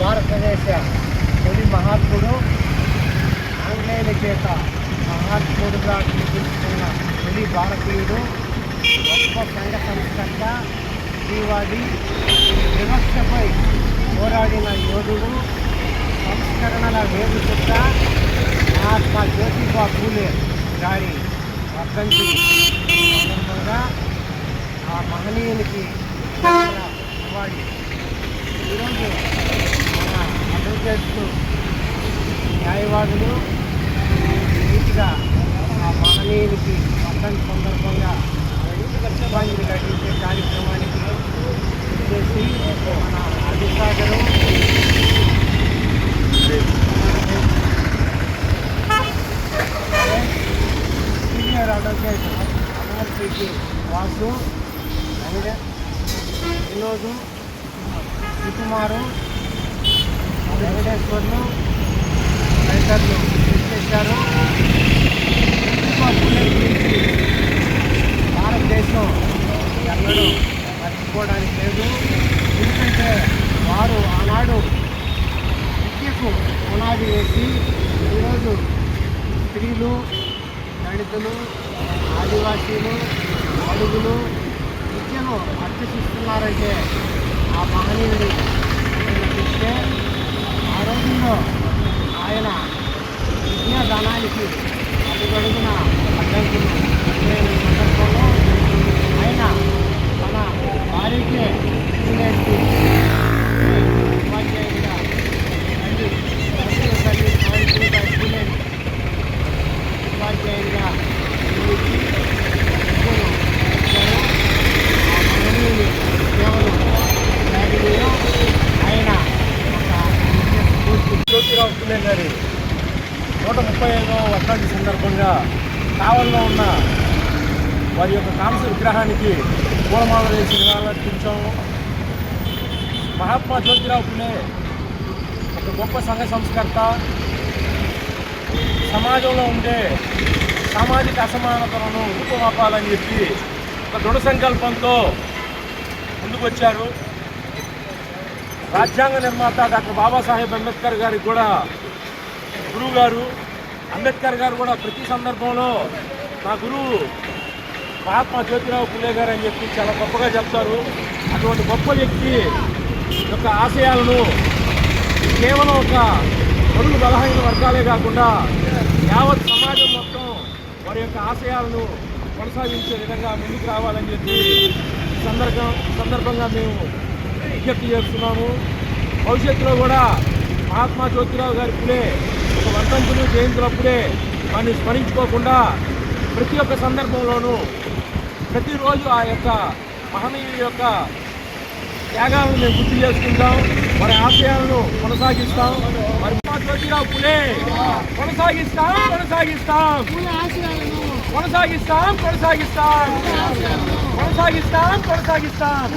భారతదేశ తొలి మహాత్ముడు ఆంగ్లేయుల చేత మహాత్ముడుగా కనిపించుకున్న తొలి భారతీయుడు గొప్ప సంఘ సంస్కర్త శ్రీవాది వివక్షపై పోరాడిన యోధుడు సంస్కరణల వేదికత మహాత్మా జ్యోతిబా పూలే గారి వర్ధంతి సందర్భంగా ఆ మహనీయునికి అవార్డు. ఈరోజు అడ్వకేట్లు న్యాయవాదులు నీట్గా ఆ మహనీయునికి వర్ధంతి సందర్భంగా పుష్పాంజలి ఘటించే కార్యక్రమానికి చేసి మన అధికారులు సీనియర్ అడ్వకేట్ అమర్పీకి వాసు వెంకట వినోదు సుకుమారు వెంకటేశ్వర్లు రైతర్లు చేశారు. భారతదేశం ఎన్నడూ మర్చిపోవడానికి లేదు. ఎందుకంటే వారు ఆనాడు విద్యకు పునాది వేసి ఈరోజు స్త్రీలు దళితులు ఆదివాసీలు అడుగులు విద్యను అభ్యసిస్తున్నారంటే ఆ మహనీయుడి ఆ రోజుల్లో ఆయన విద్యాదానానికి అడుగడుగున గారి నూట ముప్పై ఐదవ వర్షాంతి సందర్భంగా కావల్లో ఉన్న వారి యొక్క కాంస విగ్రహానికి పూలమాల వేసి నివాళులర్పించాము. మహాత్మా జ్యోతిరావు పుల్లే ఒక గొప్ప సంఘ సంస్కర్త. సమాజంలో ఉండే సామాజిక అసమానతలను రూపుమాపాలని చెప్పి ఒక దృఢ సంకల్పంతో ముందుకొచ్చారు. రాజ్యాంగ నిర్మాత డాక్టర్ బాబాసాహెబ్ అంబేద్కర్ గారికి కూడా గురువు గారు అంబేద్కర్ గారు కూడా ప్రతి సందర్భంలో నా గురువు మహాత్మా జ్యోతిరావు పుల్లే గారు అని చెప్పి చాలా గొప్పగా చెప్తారు. అటువంటి గొప్ప వ్యక్తి యొక్క ఆశయాలను కేవలం ఒక పరుగు బలహీన వర్గాలే కాకుండా యావత్ సమాజం మొత్తం వారి యొక్క ఆశయాలను కొనసాగించే విధంగా ముందుకు రావాలని చెప్పి సందర్భం సందర్భంగా మేము విజ్ఞప్తి చేస్తున్నాము. భవిష్యత్తులో కూడా మహాత్మా జ్యోతిరావు గారి పులే వర్ధంతులు జయంతులప్పుడే దాన్ని స్మరించుకోకుండా ప్రతి ఒక్క సందర్భంలోనూ ప్రతిరోజు ఆ యొక్క మహనీయుల యొక్క త్యాగాలను మేము గుర్తు చేసుకుంటాం వారి ఆశయాలను కొనసాగిస్తాం. మరి మహాత్మా జ్యోతిరావు పులే కొనసాగిస్తాం కొనసాగిస్తాం. కొనసాగిస్తాం కొనసాగిస్తాం. కొనసాగిస్తాం కొనసాగిస్తాం.